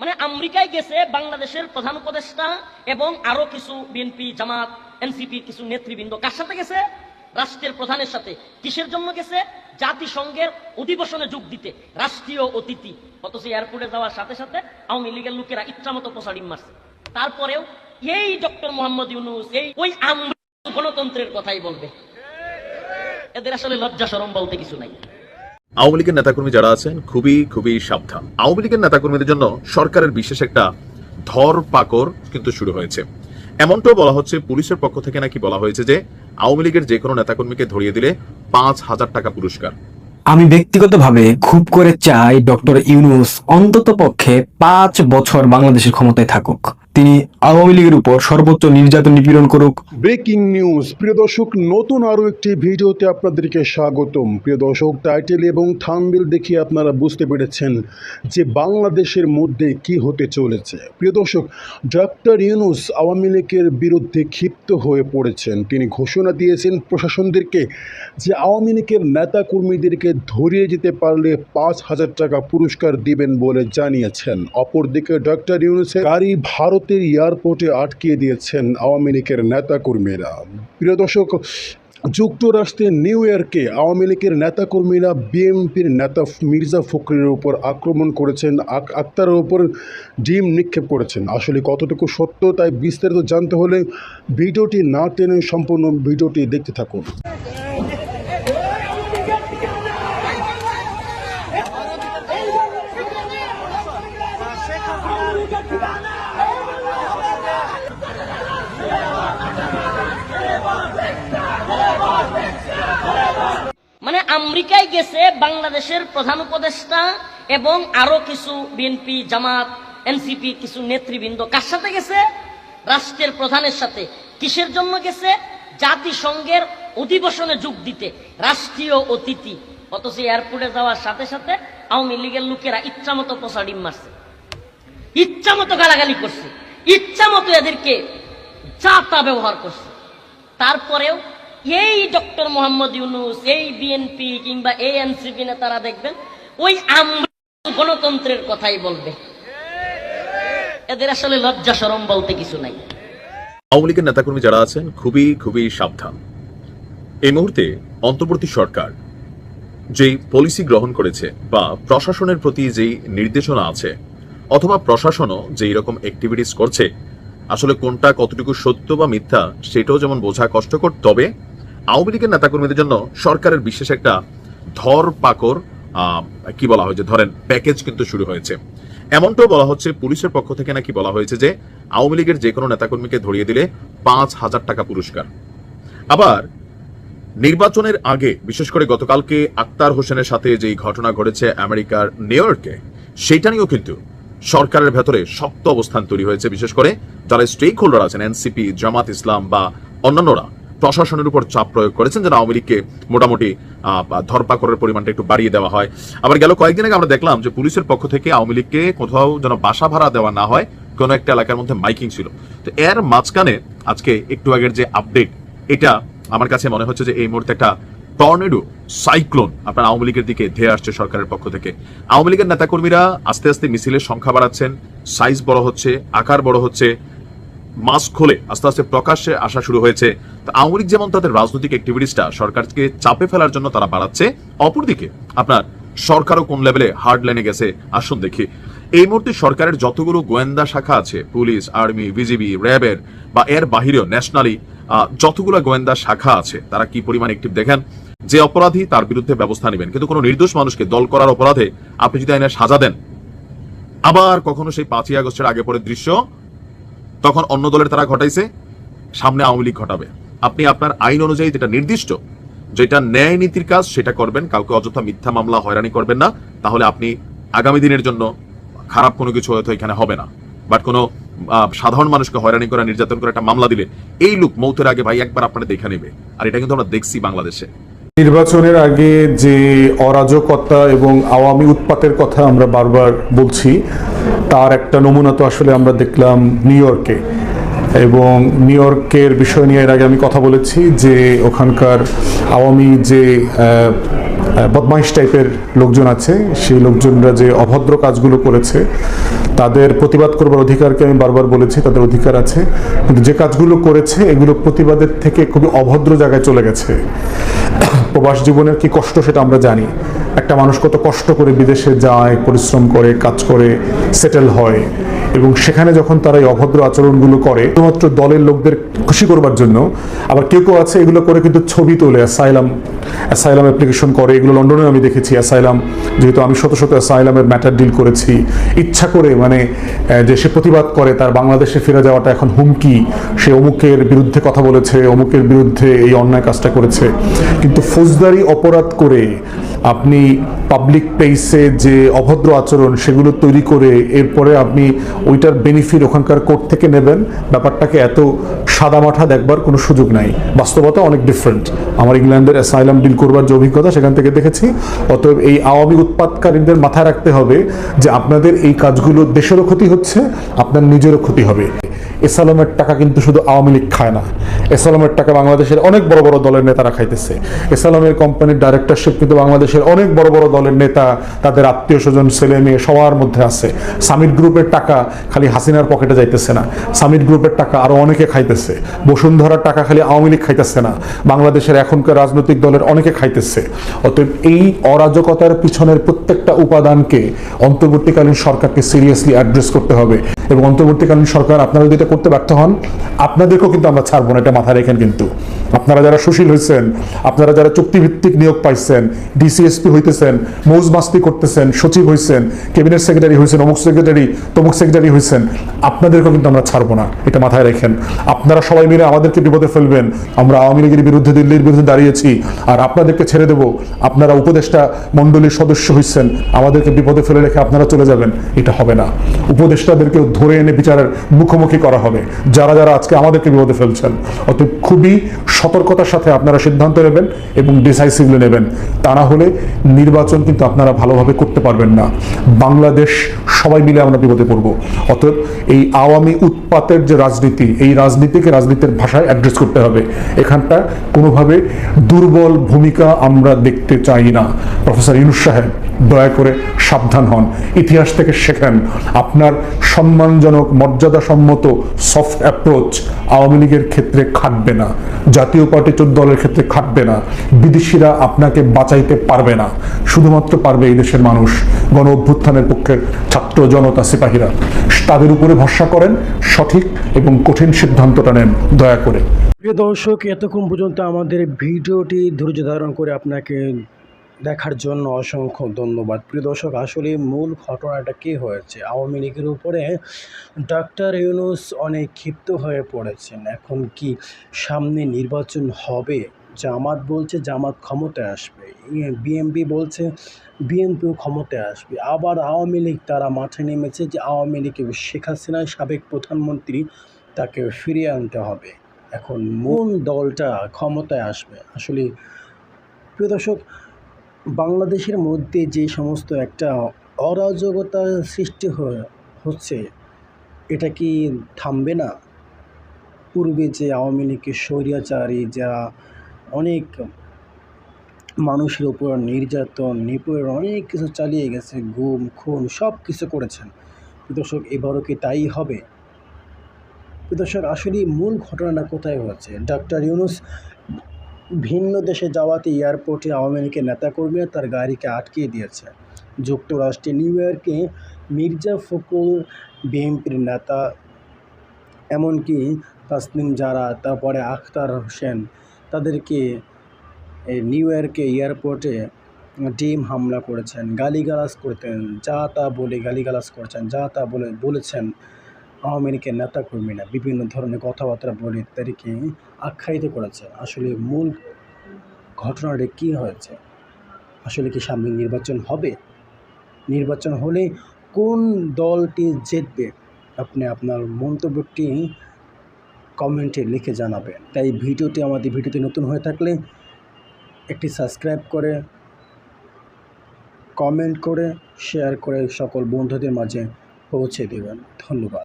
মানে আমেরিকায় গেছে বাংলাদেশের প্রধান উপদেষ্টা এবং আরও কিছু বিএনপি জামাত এনসিপি কিছু নেতৃবৃন্দ। কার সাথে গেছে? রাষ্ট্রের প্রধানের সাথে। কিসের জন্য গেছে? জাতিসংঘের অধিবেশনে যোগ দিতে। রাষ্ট্রীয় অতিথি। অথচ এয়ারপোর্টে যাওয়ার সাথে সাথে আওয়ামী লীগের লোকেরা ইচ্ছামতো প্রসারিং মারছে। তারপরেও এই ডক্টর মোহাম্মদ ইউনুস, এই ওই আমরা গণতন্ত্রের কথাই বলবে। এদের আসলে লজ্জা সরম বলতে কিছু নাই। আওয়ামী লীগের নেতাকর্মী যারা আছেন, খুবই খুবই সাবধান। আওয়ামী লীগের নেতাকর্মীদের জন্য সরকারের বিশেষ একটা ধর পাকড় কিন্তু শুরু হয়েছে। এমনটাও বলা হচ্ছে, পুলিশের পক্ষ থেকে নাকি বলা হয়েছে যে, আওয়ামী লীগের যে কোনো নেতাকর্মীকে ধরিয়ে দিলে পাঁচ হাজার টাকা পুরস্কার। আমি ব্যক্তিগতভাবে খুব করে চাই ডক্টর ইউনুস অন্তত পক্ষে পাঁচ বছর বাংলাদেশের ক্ষমতায় থাকুক। তিনি আওয়ামী লীগের উপর সর্বোচ্চ নির্যাতন নিপীড়ন করুক। Breaking news. প্রিয় দর্শক, নতুন আরও একটি ভিডিওতে আপনাদেরকে স্বাগতম। প্রিয় দর্শক, টাইটেল এবং থাম্বিল দেখে আপনারা বুঝতে পেরেছেন যে বাংলাদেশের মধ্যে কি হতে চলেছে। প্রিয় দর্শক, ডক্টর ইউনুস আওয়ামী লীগের বিরুদ্ধে ক্ষিপ্ত হয়ে পড়েছেন। তিনি ঘোষণা দিয়েছেন প্রশাসনদেরকে যে আওয়ামী লীগের নেতা কর্মীদেরকে ধরিয়ে যেতে পারলে পাঁচ হাজার টাকা পুরস্কার দিবেন বলে জানিয়েছেন। অপরদিকে, ডক্টর ইউনুসের গাড়ি ভারতের এয়ারপোর্টে আটকিয়ে দিয়েছেন আওয়ামী লীগের নেতাকর্মীরা। প্রিয় দর্শক, যুক্তরাষ্ট্রের নিউ ইয়র্কে আওয়ামী লীগের নেতাকর্মীরা বিএনপির নেতা মির্জা ফখরুলের উপর আক্রমণ করেছেন, আক- আক্তারের উপর ডিম নিক্ষেপ করেছেন। আসলে কতটুকু সত্য তাই বিস্তারিত জানতে হলে ভিডিওটি না টেনে সম্পূর্ণ ভিডিওটি দেখতে থাকুন। মানে আমেরিকায় গেছে বাংলাদেশের প্রধান উপদেষ্টা এবং আরও কিছু বিএনপি, জামাত, এনসিপি কিছু নেতৃবৃন্দ। কার সাথে গেছে? রাষ্ট্রের প্রধানের সাথে। কিসের জন্য গেছে? জাতিসংঘের অধিবেশনে যোগ দিতে। রাষ্ট্রীয় অতিথি। অথচ এয়ারপোর্টে যাওয়ার সাথে সাথে আওয়ামী লীগের লোকেরা ইচ্ছামতো প্রসারিং মারছে। ইচ্ছামতো গালাগালি করছে। ইচ্ছামতো এদেরকে যা তা ব্যবহার করছে। তারপরেও এই ডক্টর মোহাম্মদ ইউনুস, এই বিএনপি কিংবা এই এনসিপি নেতারা দেখবেন, ওই গণতন্ত্রের কথাই বলবে। এদের আসলে লজ্জা সরম বলতে কিছু নাই। আওয়ামী লীগের নেতাকর্মী যারা আছেন, খুবই খুবই সাবধান। এই মুহূর্তে অন্তর্বর্তী সরকার যেই পলিসি গ্রহণ করেছে বা প্রশাসনের প্রতি যেই নির্দেশনা আছে, অথবা প্রশাসনও যেই রকম অ্যাক্টিভিটিস করছে আসলে কোনটা কতটুকু সত্য বা মিথ্যা সেটাও যেমন বোঝা কষ্টকর, তবে আওয়ামী লীগের নেতাকর্মীদের জন্য সরকারের বিশেষ একটা ধর পাকর কি বলা হয়েছে, ধরেন প্যাকেজ কিন্তু শুরু হয়েছে। এমনটাও বলা হচ্ছে পুলিশের পক্ষ থেকে নাকি বলা হয়েছে যে আওয়ামী লীগের যে কোনো নেতাকর্মীকে ধরিয়ে দিলে পাঁচ হাজার টাকা পুরস্কার। আবার নির্বাচনের আগে, বিশেষ করে গতকালকে আক্তার হোসেনের সাথে যেই ঘটনা ঘটেছে আমেরিকার নিউ ইয়র্কে, সেটা নিয়েও কিন্তু সরকারের ভেতরে শক্ত অবস্থান তৈরি হয়েছে, বিশেষ করে যারা স্টেক হোল্ডার আছেন এনসিপি জামাত ইসলাম বা অন্যান্যরা, প্রশাসনের উপর চাপ প্রয়োগ করেছেন যেন আওয়ামী লীগকে মোটামুটি ধরপাকড়ের পরিমাণটা একটু বাড়িয়ে দেওয়া হয়। আবার গেল কয়েকদিন আগে আমরা দেখলাম যে পুলিশের পক্ষ থেকে আওয়ামী লীগকে কোথাও যেন বাসা ভাড়া দেওয়া না হয়, কোনো একটা এলাকার মধ্যে মাইকিং ছিল। তো এর মাঝখানে আজকে একটু আগের যে আপডেট এটা আমার কাছে মনে হচ্ছে যে এই মুহূর্তে একটা টর্নেডো সাইক্লোন আপনার আওয়ামী লীগের দিকে ধেয়ে আসছে সরকারের পক্ষ থেকে। আওয়ামী লীগের নেতাকর্মীরা আস্তে আস্তে মিছিলের সংখ্যা বাড়াচ্ছেন সাইজ বড় হচ্ছে, আকার বড় হচ্ছে মাস্ক খোলে আস্তে আস্তে প্রকাশ্যে আসা শুরু হয়েছে। তো আওয়ামী লীগ যেমন তাদের রাজনৈতিক অ্যাক্টিভিটিসটা সরকারকে চাপে ফেলার জন্য তারা বাড়াচ্ছে, অপরদিকে আপনার সরকারও কোন লেভেলে হার্ড লাইনে গেছে, আসুন দেখি। এই মুহূর্তে সরকারের যতগুলো গোয়েন্দা শাখা আছে, পুলিশ আর্মি বিজিবি র্যাবের বা এর বাহিরেও ন্যাশনালি যতগুলো গোয়েন্দা শাখা আছে, তারা কি পরিমাণ অ্যাক্টিভ দেখেন? যে অপরাধী তার বিরুদ্ধে ব্যবস্থা নেবেন। কিন্তু কোনো নির্দোষ মানুষকে দল করার অপরাধে আপনি যদি আইনের সাজা দেন, আবার কখনো সেই পাঁচই আগস্টের আগে পরে দৃশ্য তখন অন্য দলের তারা ঘটাইছে, সামনে আওয়ামী লীগ ঘটাবে। আপনি আপনার আইন অনুযায়ী যেটা নির্দিষ্ট, যেটা ন্যায় নীতির কাজ, সেটা করবেন। কাউকে অযথা মিথ্যা মামলা হয়রানি করবেন না। তাহলে আপনি আগামী দিনের জন্য খারাপ কোনো কিছু হয়তো এখানে হবে না। বাট কোনো সাধারণ মানুষকে হয়রানি করা, নির্যাতন করে, একটা মামলা দিলে, এই লোক মৌতের আগে ভাই একবার আপনারা দেখে নেবে। আর এটা কিন্তু আমরা দেখছি বাংলাদেশে। নির্বাচনের আগে যে অরাজকতা এবং আওয়ামী উৎপাতের কথা আমরা বারবার বলছি তার একটা নমুনা তো আসলে আমরা দেখলাম নিউ ইয়র্কে। এবং নিউ ইয়র্কের বিষয় নিয়ে এর আগে আমি কথা বলেছি যে ওখানকার আওয়ামী যে বদমাইশ টাইপের লোকজন আছে, সেই লোকজনরা যে অভদ্র কাজগুলো করেছে, তাদের প্রতিবাদ করবার অধিকারকে আমি বারবার বলেছি, তাদের অধিকার আছে। কিন্তু যে কাজগুলো করেছে, এগুলো প্রতিবাদের থেকে খুবই অভদ্র জায়গায় চলে গেছে। প্রবাস জীবনের কি কষ্ট সেটা আমরা জানি। একটা মানুষ কত কষ্ট করে বিদেশে যায়, পরিশ্রম করে, কাজ করে সেটেল হয়। এবং সেখানে যখন তারা এই অভদ্র আচরণগুলো করে, শুধুমাত্র দলের লোকদের খুশি করবার জন্য, আবার কেউ কেউ আছে এগুলো করে কিন্তু ছবি তোলে অ্যাসাইলাম অ্যাসাইলাম অ্যাপ্লিকেশন করে। এগুলো লন্ডনে আমি দেখেছি অ্যাসাইলাম যেহেতু আমি শত শত অ্যাসাইলামের ম্যাটার ডিল করেছি। ইচ্ছা করে মানে যে সে প্রতিবাদ করে, তার বাংলাদেশে ফিরে যাওয়াটা এখন হুমকি। সে অমুকের বিরুদ্ধে কথা বলেছে, অমুকের বিরুদ্ধে এই অন্যায় কাজটা করেছে। কিন্তু ফৌজদারি অপরাধ করে আপনি পাবলিক প্লেসে যে অভদ্র আচরণ, সেগুলো তৈরি করে, এরপরে আপনি ওইটার বেনিফিট ওখানকার কোর্ট থেকে নেবেন। ব্যাপারটাকে এত সাদামাঠা দেখবার কোনো সুযোগ নাই। বাস্তবতা অনেক ডিফারেন্ট আমার ইংল্যান্ডের অ্যাসাইলাম ডিল করবার যে অভিজ্ঞতা, সেখান থেকে দেখেছি। অতএব এই আওয়ামী উৎপাদকারীদের মাথায় রাখতে হবে যে আপনাদের এই কাজগুলো দেশেরও ক্ষতি হচ্ছে, আপনার নিজেরও ক্ষতি হবে। এসালামের টাকা কিন্তু শুধু আওয়ামী লীগ খায় না। এসালামের টাকা বাংলাদেশের অনেক বড় বড় দলের নেতারা খাইতেছে। এসালামের কোম্পানির ডাইরেক্টরশিপ কিন্তু বাংলাদেশের অনেক বড় বড় দলের নেতা, তাদের আত্মীয় স্বজন, ছেলে মেয়ে সবার মধ্যে আছে। সামিট গ্রুপের টাকা খালি হাসিনার পকেটে যাইতেছে না। সামিট গ্রুপের টাকা আরও অনেকে খাইতেছে। বসুন্ধরার টাকা খালি আওয়ামী লীগ খাইতেছে না। বাংলাদেশের এখনকার রাজনৈতিক দলের অনেকে খাইতেছে। অতএব এই অরাজকতার পিছনের প্রত্যেকটা উপাদানকে অন্তর্বর্তীকালীন সরকারকে সিরিয়াসলি অ্যাড্রেস করতে হবে। এবং অন্তর্বর্তীকালীন সরকার, আপনারা যদি এটা করতে ব্যর্থ হন, আপনাদেরকেও কিন্তু আমরা ছাড়বো না। এটা মাথায় রেখেন কিন্তু। আপনারা যারা সুশীল হয়েছেন আপনারা যারা চুক্তিভিত্তিক নিয়োগ পাইছেন, ডিসিএসপি হইতেছেন, মৌজ মাস্তি করতেছেন, সচিব হয়েছেন ক্যাবিনেট সেক্রেটারি হয়েছেন অমুক সেক্রেটারি, তমুক সেক্রেটারি হয়েছেন আপনাদেরকেও কিন্তু আমরা ছাড়বো না। এটা মাথায় রাখেন। আপনারা সবাই মিলে আমাদেরকে বিপদে ফেলবেন। আমরা আওয়ামী লীগের বিরুদ্ধে, দিল্লির বিরুদ্ধে দাঁড়িয়েছি। আর আপনাদেরকে ছেড়ে দেব। আপনারা উপদেষ্টা মণ্ডলীর সদস্য হয়েছেন আমাদেরকে বিপদে ফেলে রেখে আপনারা চলে যাবেন। এটা হবে না। উপদেষ্টাদেরকেও ধরে এনে বিচারের মুখোমুখি করা হবে। যারা যারা আজকে আমাদেরকে বিপদে ফেলছেন, অতএব খুবই সতর্কতার সাথে আপনারা সিদ্ধান্ত নেবেন এবং ডিসাইসিভলি নেবেন। তা না হলে নির্বাচন কিন্তু আপনারা ভালোভাবে করতে পারবেন না। বাংলাদেশ সবাই মিলে আমরা বিপদে পড়ব। অতএব এই আওয়ামী উৎপাতের যে রাজনীতি, এই রাজনীতিকে রাজনীতির ভাষায় অ্যাড্রেস করতে হবে। এখানটা কোনোভাবে দুর্বল ভূমিকা আমরা দেখতে চাই না। প্রফেসর ইউনুস সাহেব, দয়া করে সাবধান হন। ইতিহাস থেকে শেখেন, আপনার সম্মানজনক, মর্যাদাসম্মত সফট অ্যাপ্রোচ আওয়ামী লীগের ক্ষেত্রে খাটবে না। জাতীয় পার্টি চোদ্দ দলের ক্ষেত্রে খাটবে না। বিদেশিরা আপনাকে বাঁচাইতে পারবে না। শুধুমাত্র পারবে এই দেশের মানুষ। গণ অভ্যুত্থানের পক্ষের ছাত্র জনতা সিপাহীরা। তাদের উপরে ভরসা করেন, সঠিক এবং কঠিন সিদ্ধান্তটা নেন। দয়া করে। প্রিয় দর্শক, এতক্ষণ পর্যন্ত আমাদের ভিডিওটি ধৈর্য ধারণ করে আপনাকে দেখার জন্য অসংখ্য ধন্যবাদ। প্রিয় দর্শক, আসলে মূল ঘটনাটা কী হয়েছে? আওয়ামী লীগের উপরে ডাক্তার ইউনুস অনেক ক্ষিপ্ত হয়ে পড়েছেন। এখন কি সামনে নির্বাচন হবে? জামাত বলছে জামাত ক্ষমতায় আসবে। বিএমপি বলছে বিএনপিও ক্ষমতায় আসবে। আবার আওয়ামী লীগ তারা মাঠে নেমেছে যে আওয়ামী লীগ শেখ হাসিনা সাবেক প্রধানমন্ত্রী তাকে ফিরিয়ে আনতে হবে। এখন মূল দলটা ক্ষমতায় আসবে। আসলে প্রিয় দর্শক বাংলাদেশের মধ্যে যে সমস্ত একটা অরাজকতা সৃষ্টি হচ্ছে, এটা কি থামবে না? পূর্বে যে আওয়ামী লীগের স্বৈরাচারী যারা অনেক মানুষের উপর নির্যাতন, নিপীড়ন, অনেক কিছু চালিয়ে গেছে, গুম, খুন, সব কিছু করেছেন। দর্শক, এবারও কি তাই হবে? দর্শক, আসলে মূল ঘটনাটা কোথায় হচ্ছে? ডাক্তার ইউনুস ভিন্ন দেশে যাওয়াতে এয়ারপোর্টে আওয়ামী লীগের নেতাকর্মীরা তার গাড়িকে আটকিয়ে দিয়েছে। যুক্তরাষ্ট্রে নিউ ইয়র্কে মির্জা ফখরুল বিএনপির নেতা, এমনকি তাসনিম যারা তারপরে আখতার হোসেন, তাদেরকে নিউ ইয়র্কে এয়ারপোর্টে ডিম হামলা করেছেন, গালিগালাজ করতেন যা তা বলে গালিগালাজ করেছেন, যা তা বলে, বলেছেন। আওয়ামী লীগের নেতাকর্মীরা বিভিন্ন ধরনের কথাবার্তা বলে তাদেরকে আখ্যায়িত করেছে। আসলে মূল ঘটনাটা কী হয়েছে? আসলে কি সামনে নির্বাচন হবে? নির্বাচন হলে কোন দলটি জিতবে? আপনি আপনার মন্তব্যটি কমেন্টে লিখে জানাবেন। তাই ভিডিওটি আমাদের ভিডিওতে নতুন হয়ে থাকলে একটি সাবস্ক্রাইব করে, কমেন্ট করে, শেয়ার করে সকল বন্ধুদের মাঝে পৌঁছে দেবেন। ধন্যবাদ।